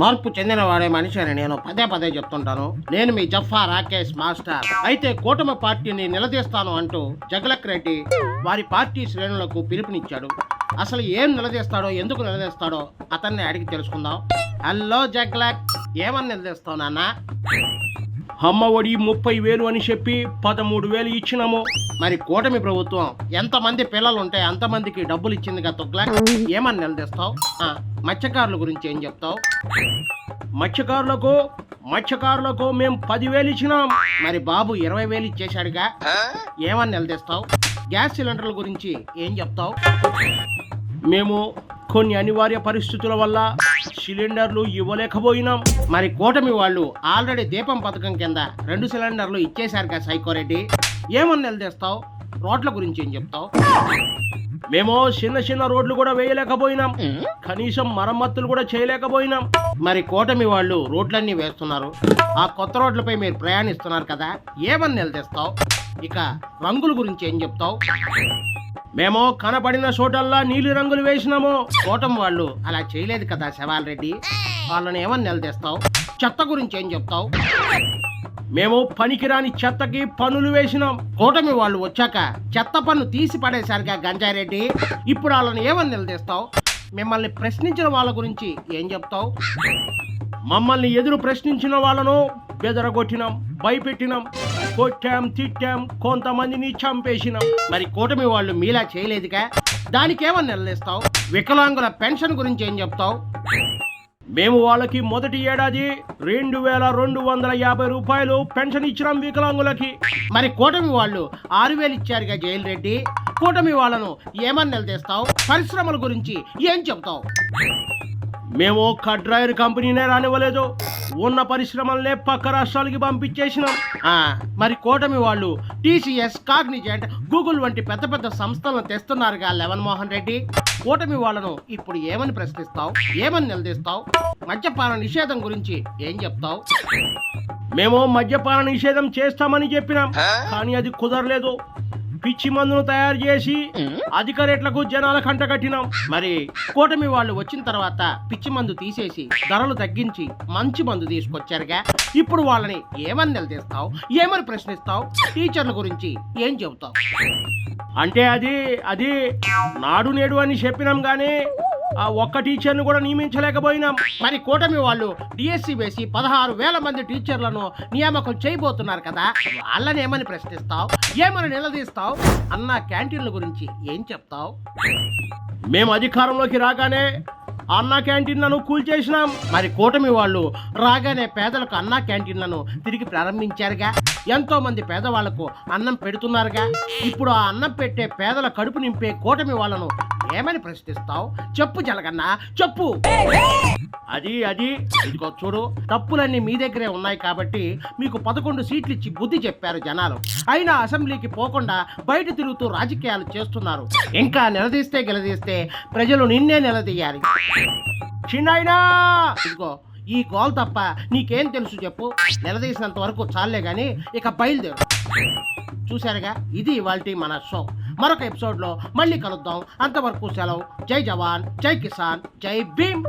మార్పు చెందినవాడే మనిషి అని నేను పదే పదే చెప్తుంటాను. నేను మీ జఫా రాకేష్ మాస్టర్. అయితే కూటమి పార్టీని నిలదీస్తాను అంటూ జగలక్ రెడ్డి వారి పార్టీ శ్రేణులకు పిలుపునిచ్చాడు. అసలు ఏం నిలదీస్తాడో ఎందుకు నిలదీస్తాడో అతన్ని అడిగి తెలుసుకుందాం. హలో జగ్లక్ ఏమని నిలదీస్తావు నాన్న? అమ్మ ఒడి ముప్పై వేలు అని చెప్పి పదమూడు వేలు ఇచ్చినాము. మరి కూటమి ప్రభుత్వం ఎంతమంది పిల్లలు ఉంటే అంతమందికి డబ్బులు ఇచ్చింది కదా తుగ్లక్ ఏమని నిలదీస్తావు? ఆ, మత్స్యకారుల గురించి ఏం చెప్తావు? మత్స్యకారులకు మత్స్యకారులకు మేము పదివేలు ఇచ్చినాం. మరి బాబు ఇరవై వేలు ఇచ్చేశాడుగా. ఏమని నిలదీస్తావు? గ్యాస్ సిలిండర్ల గురించి ఏం చెప్తావు? మేము కొన్ని అనివార్య పరిస్థితుల వల్ల సిలిండర్లు ఇవ్వలేకపోయినాం. మరి కూటమి వాళ్ళు ఆల్రెడీ దీపం పథకం కింద రెండు సిలిండర్లు ఇచ్చేశారు కదా సైకోరెడ్డి ఏమని నిలదీస్తావు? రోడ్ల గురించి ఏం చెప్తావు? మేము చిన్న చిన్న రోడ్లు కూడా వేయలేకపోయినాం. కనీసం మరమ్మతులు కూడా చేయలేకపోయినాం. మరి కూటమి వాళ్ళు రోడ్లన్నీ వేస్తున్నారు. ఆ కొత్త రోడ్లపై మీరు ప్రయాణిస్తున్నారు కదా. ఏమని నిలదీస్తావు? ఇక రంగుల గురించి ఏం చెప్తావు? మేము కనపడిన చోటల్లా నీలి రంగులు వేసినాము. కూటమి వాళ్ళు అలా చేయలేదు కదా శవాల్ రెడ్డి. వాళ్ళని ఏమని నిలదీస్తావు చెత్త గురించి ఏం చెప్తావు? మేము పనికిరాని చెత్తకి పనులు వేసినాం. కూటమి వాళ్ళు వచ్చాక చెత్త పన్ను తీసి పడేశారుగా గంజారెడ్డి ఇప్పుడు వాళ్ళని ఏమని నిలదీస్తావు మిమ్మల్ని ప్రశ్నించిన వాళ్ళ గురించి ఏం చెప్తావు? మమ్మల్ని ఎదురు ప్రశ్నించిన వాళ్ళను బెదరగొట్టినాం భయపెట్టినాం. కొట్టాం తిట్టాం కొంతమందిని చంపేసినాం. మరి కూటమి వాళ్ళు మీలా చేయలేదుగా? దానికి ఏమని నిలదీస్తావు? వికలాంగుల పెన్షన్ గురించి ఏం చెప్తావు? మేము వాళ్ళకి మొదటి ఏడాది రెండు వేల రెండు వందల యాభై రూపాయలు పెన్షన్ ఇచ్చినాం వికలాంగులకి. మరి కూటమి వాళ్ళు ఆరు వేలు ఇచ్చారుగా జైలు రెడ్డి కూటమి వాళ్ళను ఏమని నిలదీస్తావు? పరిశ్రమల గురించి ఏం చెప్తావు? మేము కడ్రాయర్ కంపెనీనే రానివ్వలేదు. ఉన్న పరిశ్రమలనే పక్క రాష్ట్రాలకి పంపించేసినాం. మరి కూటమి వాళ్ళు టీసీఎస్ కాగ్నిజెంట్ గూగుల్ వంటి పెద్ద పెద్ద సంస్థలను తెస్తున్నారుగా లెవన్ మోహన్ రెడ్డి. కూటమి వాళ్ళను ఇప్పుడు ఏమని ప్రశ్నిస్తావు? ఏమని నిలదీస్తావు? మద్యపాన నిషేధం గురించి ఏం చెప్తావు? మేము మద్యపాన నిషేధం చేస్తామని చెప్పినాం. కానీ అది కుదరలేదు. పిచ్చి మందును తయారు చేసి అధిక రేట్లకు జనాల కంట కట్టినాం. మరి? కూటమి వాళ్ళు వచ్చిన తర్వాత పిచ్చి మందు తీసేసి ధరలు తగ్గించి మంచి మందు తీసుకొచ్చారుగా. ఇప్పుడు వాళ్ళని ఏమని నిలదీస్తావు? ఏమని ప్రశ్నిస్తావు? టీచర్ల గురించి ఏం చెబుతావు? అంటే అది అది నాడు నేడు అని చెప్పినాం కానీ ఆ ఒక్క టీచర్ని కూడా నియమించలేకపోయినాం. మరి కూటమి వాళ్ళు డిఎస్సి వేసి పదహారు వేల మంది టీచర్లను నియామకం చేయబోతున్నారు కదా. వాళ్ళని ఏమని ప్రశ్నిస్తావు? ఏమని నిలదీస్తావు? అన్న క్యాంటీన్ల గురించి ఏం చెప్తావు? మేము అధికారంలోకి రాగానే అన్న క్యాంటీన్లను కూల్చేసినాం మరి కూటమి వాళ్ళు రాగానే పేదలకు అన్న క్యాంటీన్లను తిరిగి ప్రారంభించారుగా. ఎంతో మంది పేదవాళ్ళకు అన్నం పెడుతున్నారుగా. ఇప్పుడు ఆ అన్నం పెట్టే పేదల కడుపు నింపే కూటమి వాళ్ళను ఏమని ప్రశ్నిస్తావు? చెప్పు జలగన్న చెప్పు. అది అది. ఇదిగో చూడు తప్పులన్నీ మీ దగ్గరే ఉన్నాయి కాబట్టి మీకు పదకొండు సీట్లు ఇచ్చి బుద్ధి చెప్పారు జనాలు. అయినా అసెంబ్లీకి పోకుండా బయట తిరుగుతూ రాజకీయాలు చేస్తున్నారు. ఇంకా నిలదీస్తే గెలదీస్తే ప్రజలు నిన్నే నిలదీయాలి. చిన్నైనా ఇదిగో ఈ గోల్ తప్ప నీకేం తెలుసు చెప్పు. నిలదీసినంత వరకు చాలే గాని ఇక బయలుదేరు. చూశారుగా ఇది ఇవాళ మన షో. మరొక ఎపిసోడ్లో మళ్ళీ కలుద్దాం. అంతవరకు సెలవు. జై జవాన్ జై కిసాన్ జై భీమ్.